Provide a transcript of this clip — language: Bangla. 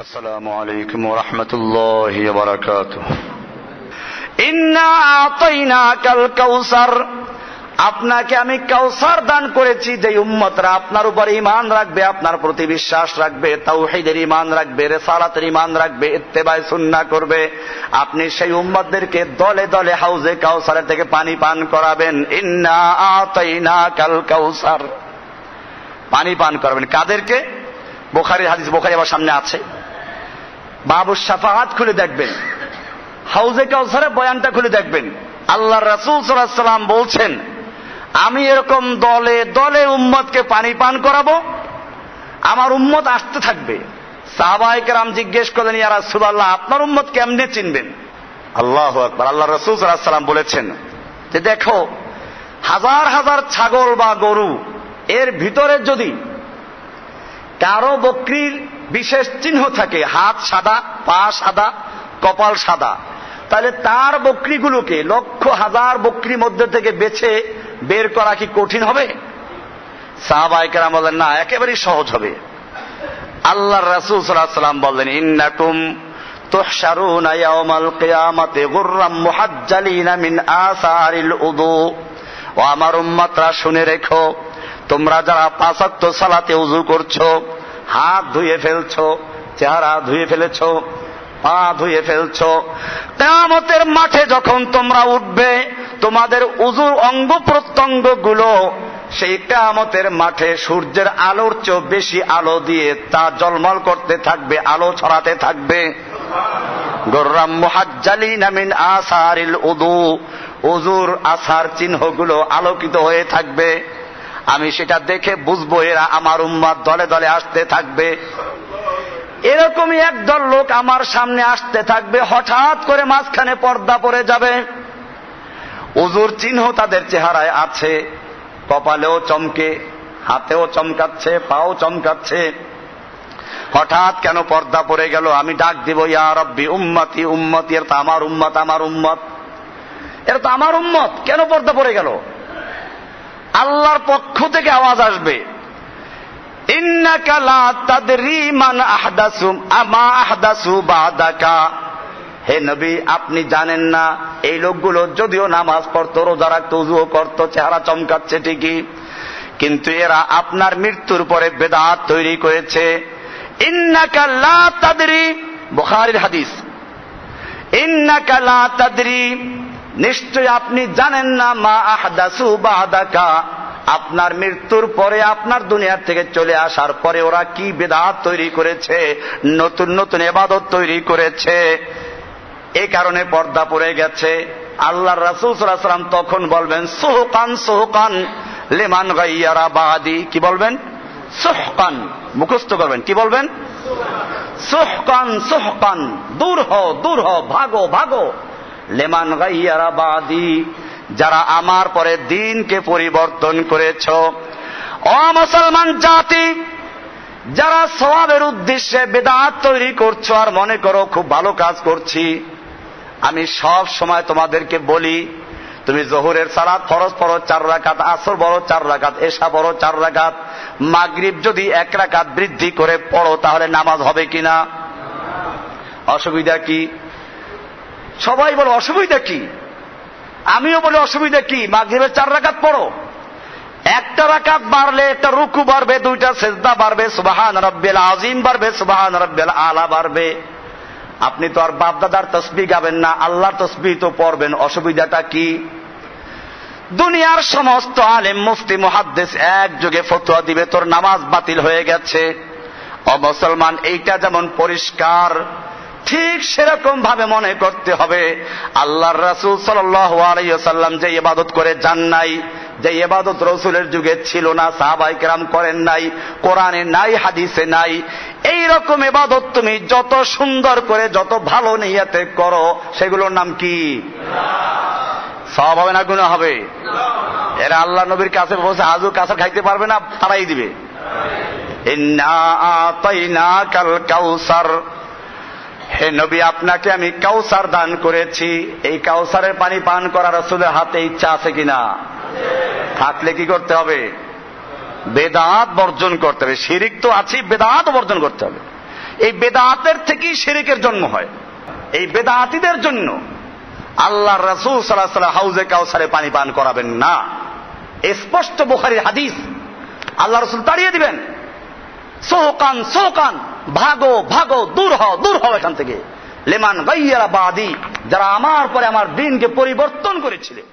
السلام عليكم ورحمة الله وبركاته إنا أعطيناك الكوثر আপনাকে আমি কাউসার দান করেছি যে উম্মতরা আপনার উপর ইমান রাখবে আপনার প্রতি বিশ্বাস রাখবে তাওহীদের ইমান রাখবে রেসালাতের ইমান রাখবে ইত্তেবায় সুন্না করবে আপনি সেই উম্মতদেরকে দলে দলে হাউজে কাউসারের থেকে পানি পান করাবেন ইন্না আতাইনা কাল কাউসার পানি পান করাবেন কাদেরকে বোখারির হাদিস বোখারি আবার সামনে আছে বাবু সাফাহাত খুলে দেখবেন। হাউজে কাউসারে বয়ানটা খুলে দেখবেন। আল্লাহ রাসুল সাল্লাম বলছেন, আমি এরকম দলে দলে উম্মতকে পানি পান করাবো, আমার উম্মত আসতে থাকবে। সাহবাহিকেরাম জিজ্ঞেস করলেন, ইয়া রাসূলুল্লাহ, আপনার উম্মত কেমনে চিনবেন? আল্লাহ আকবার। আল্লাহ রসুল সাল্লাম বলেছেন, যে দেখো, হাজার হাজার ছাগল বা গরু, এর ভিতরে যদি কারও বকরির বিশেষ চিহ্ন থাকে হাত সাদা পা সাদা কপাল সাদা তাহলে তার বকরিগুলোকে লক্ষ হাজার বকরির মধ্যে থেকে বেছে বের করা কি কঠিন হবে সাহাবাইকার বলেন না একেবারেই সহজ হবে আল্লাহ রাসুল সাল্লাম বললেন ইন্নাকুম تحشرون يوم القيامة غرا محجلين من آثار الوضوء ও আমার উম্মতরা শুনে রেখো তোমরা যারা পাঁচাত্ত সালাতে উজু করছো হাত ধুয়ে ফেলছো, চেহারা ধুয়ে ফেলেছো, পা ধুয়ে ফেলছো। কেয়ামতের মাঠে যখন তোমরা উঠবে, তোমাদের উজুর অঙ্গ প্রত্যঙ্গগুলো সেই কেয়ামতের মাঠে সূর্যের আলোর চেয়েও বেশি আলো দিয়ে তা জলমল করতে থাকবে, আলো ছড়াতে থাকবে। গোর্রাম মুহাজ্জালিন মিন আসারিল উদু, উজুর আসার চিহ্নগুলো আলোকিত হয়ে থাকবে। আমি সেটা দেখে বুঝব, এরা আমার উম্মাদ, দলে দলে আসতে থাকবে। এরকমই একদল লোক আমার সামনে আসতে থাকবে, হঠাৎ করে মাঝখানে পর্দা পড়ে যাবে। উজুর চিহ্ন তাদের চেহারায় আছে, কপালেও চমকে, হাতেও চমকাচ্ছে, পাও চমকাচ্ছে। হঠাৎ কেন পর্দা পড়ে গেল? আমি ডাক দিব, ইয়া রব্বি, উম্মতি উম্মতি, এর তো আমার উম্মত আমার উম্মত। এর তো আমার উম্মত, কেন পর্দা পড়ে গেল? আল্লাহর পক্ষ থেকে আওয়াজ আসবে। হে নবী, আপনি জানেন না, এই লোকগুলো যদিও নামাজ পড়তো, রোজা রাখতো, উজুও করতো, চেহারা চমকাচ্ছে ঠিকই, কিন্তু এরা আপনার মৃত্যুর পরে বেদাত তৈরি করেছে। তাদরি হাদিস। ইন্নাকা তাদরি নিশ্চয় আপনি জানেন না, মা আহদাসু বাদাকা। আপনার মৃত্যুর পরে আপনার দুনিয়ার থেকে চলে আসার পরে ওরা কি বেদাত তৈরি করেছে, নতুন নতুন এবাদত তৈরি করেছে। এ কারণে পর্দা পড়ে গেছে। আল্লাহ রাসুল সাল্লাম তখন বলবেন, সোহকান সোহকান, লেমান গাইয়ারা বাহাদি কি বলবেন? সোহকান, মুখস্থ করবেন। কি বলবেন? সোহকান সোহকান, দূর হ দূর হ ভাগো ভাগো। লেমান যারা আমার পরে দিনকে পরিবর্তন করেছ। অ মুসলমান জাতি, যারা সবাবের উদ্দেশ্যে বেদাত তৈরি করছ আর মনে করো খুব ভালো কাজ করছি, আমি সব সময় তোমাদেরকে বলি, তুমি জহুরের সালাদ ফরজ পড়ো চার রাকাত, আসর বড় চার রাকাত, এশা বড় চার রাকাত, মাগরিব যদি এক রাকাত বৃদ্ধি করে পড়ো তাহলে নামাজ হবে কিনা? অসুবিধা কি? সবাই বলে, অসুবিধা কি? আমিও বলি, অসুবিধা কি? মাগরিবের চার রাকাত পড়ো? একটা রাকাত বাড়লে একটা রুকু বাড়বে, দুইটা সেজদা বাড়বে, সুবাহান রব্বেল আজিম বাড়বে, সুবাহান রব্বেল আলা বাড়বে। আপনি তো আর বাপদাদার তসবি গাবেন না, আল্লাহর তসবি তো পড়বেন, অসুবিধাটা কি? দুনিয়ার সমস্ত আলেম, মুফতি, মুহাদ্দেস এক যুগে ফতুয়া দিবে, তোর নামাজ বাতিল হয়ে গেছে। অমুসলমান এইটা যেমন পরিষ্কার ঠিক সেরকম ভাবে মনে করতে হবে। আল্লাহর রাসুল সাল্লাম যে ইবাদত করে যান নাই, যে এবাদত রসুলের যুগে ছিল না সাহাবাই কেরাম করেন নাই, কোরআনে নাই, হাদিসে নাই এই রকম এবাদত তুমি যত সুন্দর করে, যত ভালো নিয়াতে করো, সেগুলোর নাম কি? সব হবে না গুণা হবে? এরা আল্লাহ নবীর কাছে বসে আজও কাছে খাইতে পারবে না, তারাই দিবে। কাউসার। হে নবী, আপনাকে আমি কাউসার দান করেছি। এই কাউসারের পানি পান করার রসুলের হাতে ইচ্ছা আছে কিনা? থাকলে কি করতে হবে? বেদাত বর্জন করতে হবে। শিরিক তো আছেই, বেদাত বর্জন করতে হবে। এই বেদাতের থেকেই শিরিকের জন্ম হয়। এই বেদাতিদের জন্য আল্লাহ রসুল সাল্লাহ সাল্লাম হাউজে কাউসারে পানি পান করাবেন না। স্পষ্ট বোখারির হাদিস। আল্লাহ রসুল তাড়িয়ে দিবেন। সোহকান সোহকান ভাগো ভাগো, দূর হও দূর হও এখান থেকে। লেমান গাইয়ারা বাদি যারা আমার পরে আমার দিনকে পরিবর্তন করেছিলেন